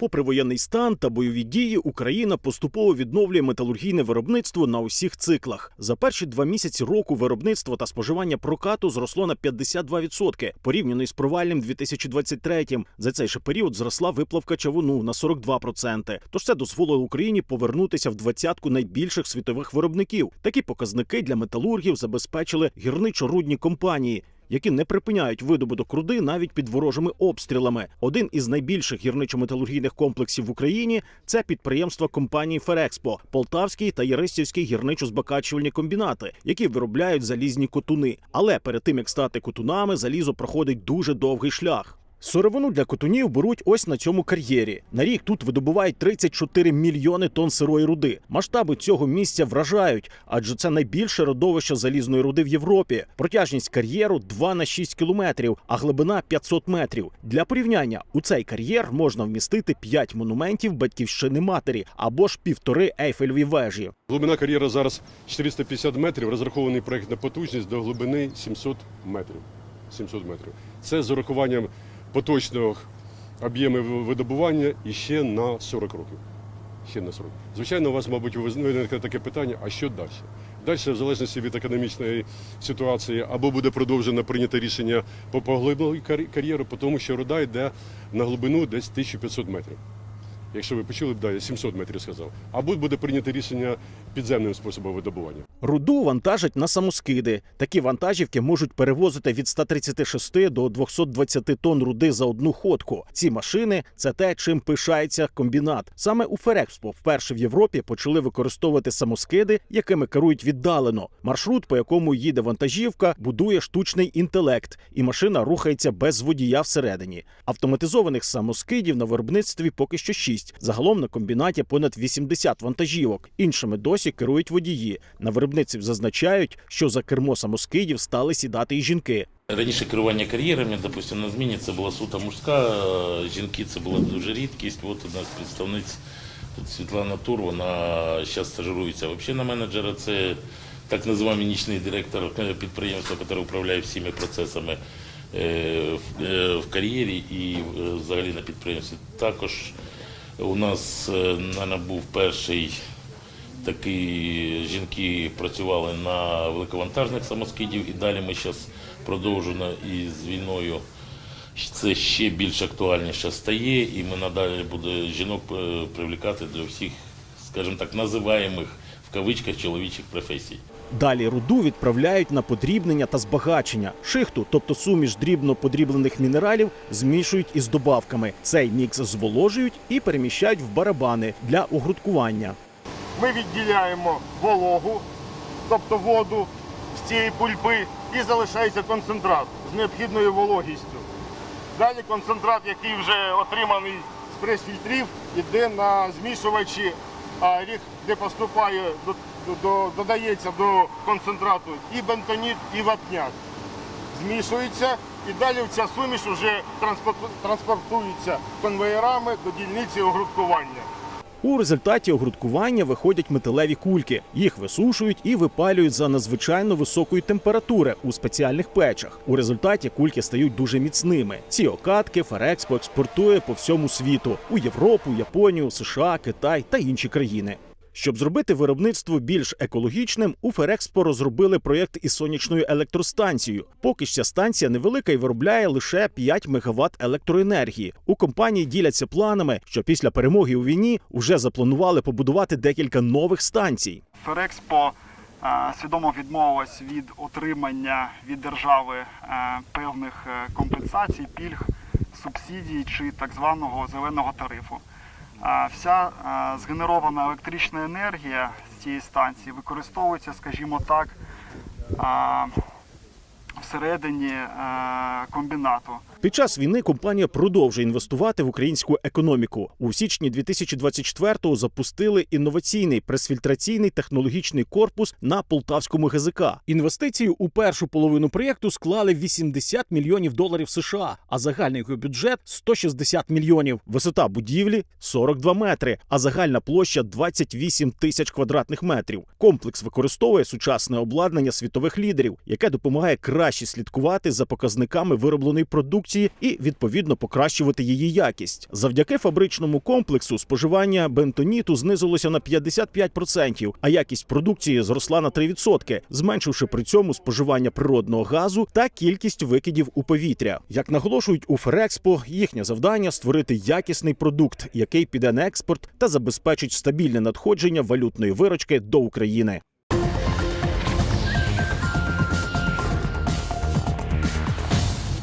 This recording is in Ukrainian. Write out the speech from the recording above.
Попри воєнний стан та бойові дії, Україна поступово відновлює металургійне виробництво на усіх циклах. За перші два місяці року виробництво та споживання прокату зросло на 52%, порівняно із провальним 2023-м. За цей же період зросла виплавка чавуну на 42%. Тож це дозволило Україні повернутися в двадцятку найбільших світових виробників. Такі показники для металургів забезпечили гірничо-рудні компанії. Які не припиняють видобуток руди навіть під ворожими обстрілами. Один із найбільших гірничо-металургійних комплексів в Україні це підприємства компанії Ферекспо, Полтавський та Єристівський гірничо-збакачувальні комбінати, які виробляють залізні котуни. Але перед тим як стати котунами, залізо проходить дуже довгий шлях. Сировину для котунів беруть ось на цьому кар'єрі. На рік тут видобувають 34 мільйони тонн сирої руди. Масштаби цього місця вражають, адже це найбільше родовище залізної руди в Європі. Протяжність кар'єру 2 на 6 кілометрів, а глибина 500 метрів. Для порівняння у цей кар'єр можна вмістити 5 монументів батьківщини матері або ж півтори ейфелеві вежі. Глибина кар'єра зараз 450 метрів, розрахований проєктна потужність до глибини 700 метрів. 700 метрів. Це з урахуванням поточного об'єму видобування і ще на 40 років. Ще на 40. Звичайно, у вас, мабуть, виникне таке питання, а що далі? Далі, в залежності від економічної ситуації, або буде продовжено прийнято рішення по поглибленню кар'єру, тому що руда йде на глибину десь 1500 метрів. Якщо ви почули, да, я 700 метрів сказав. Або буде прийнято рішення підземним способом видобування. Руду вантажать на самоскиди. Такі вантажівки можуть перевозити від 136 до 220 тонн руди за одну ходку. Ці машини це те, чим пишається комбінат. Саме у Ферекспо вперше в Європі почали використовувати самоскиди, якими керують віддалено. Маршрут, по якому їде вантажівка, будує штучний інтелект, і машина рухається без водія всередині. Автоматизованих самоскидів на виробництві поки що 6. Загалом на комбінаті понад 80 вантажівок. Іншими досі керують водії. На виробництві зазначають, що за кермо самоскидів стали сідати і жінки. Раніше керування кар'єрами, допустимо, на зміні це була суто мужська, е, жінки це була дуже рідкість. От у нас представниць тут Світлана Тур, вона зараз стажирується взагалі на менеджера. Це так називаємо нічний директор підприємства, який управляє всіми процесами е, в- е, кар'єрі і взагалі на підприємстві. Також у нас, мабуть, був перший такі жінки працювали на великовантажних самоскидів, і далі ми зараз продовжуємо і з війною. Це ще більш актуальніше стає, і ми надалі буде жінок е, привлекати для всіх, скажімо так, називаємих в кавичках чоловічих професій. Далі руду відправляють на подрібнення та збагачення. Шихту, тобто суміш дрібно подріблених мінералів, змішують із добавками. Цей мікс зволожують і переміщають в барабани для огрудкування. Ми відділяємо вологу, тобто воду з цієї пульпи, і залишається концентрат з необхідною вологістю. Далі концентрат, який вже отриманий з прес-фільтрів, йде на змішувачі, а ріг, де поступає, до, до, додається до концентрату і бентоніт, і вапняк. Змішується і далі ця суміш вже транспортується конвеєрами до дільниці огрудкування. У результаті огрудкування виходять металеві кульки. Їх висушують і випалюють за надзвичайно високої температури у спеціальних печах. У результаті кульки стають дуже міцними. Ці окатки Ферекспо експортує по всьому світу у Європу, Японію, США, Китай та інші країни. Щоб зробити виробництво більш екологічним, у Ферекспо розробили проєкт із сонячною електростанцією. Поки ж ця станція невелика і виробляє лише 5 МВт електроенергії. У компанії діляться планами, що після перемоги у війні вже запланували побудувати декілька нових станцій. Ферекспо е, свідомо відмовилась від отримання від держави е, певних е, компенсацій, пільг, субсидій чи так званого зеленого тарифу. Вся згенерована електрична енергія з цієї станції використовується, скажімо так, всередині е, комбінату. Під час війни компанія продовжує інвестувати в українську економіку. У січні 2024-го запустили інноваційний пресфільтраційний технологічний корпус на полтавському ГЗК. Інвестиції у першу половину проєкту склали 80 мільйонів доларів США, а загальний його бюджет 160 мільйонів. Висота будівлі 42 метри, а загальна площа 28 тисяч квадратних метрів. Комплекс використовує сучасне обладнання світових лідерів, яке допомагає краще слідкувати за показниками виробленої продукції продукції і відповідно покращувати її якість. Завдяки фабричному комплексу споживання бентоніту знизилося на 55%, а якість продукції зросла на 3%, зменшивши при цьому споживання природного газу та кількість викидів у повітря. Як наголошують у Ферекспо, їхнє завдання створити якісний продукт, який піде на експорт та забезпечить стабільне надходження валютної виручки до України.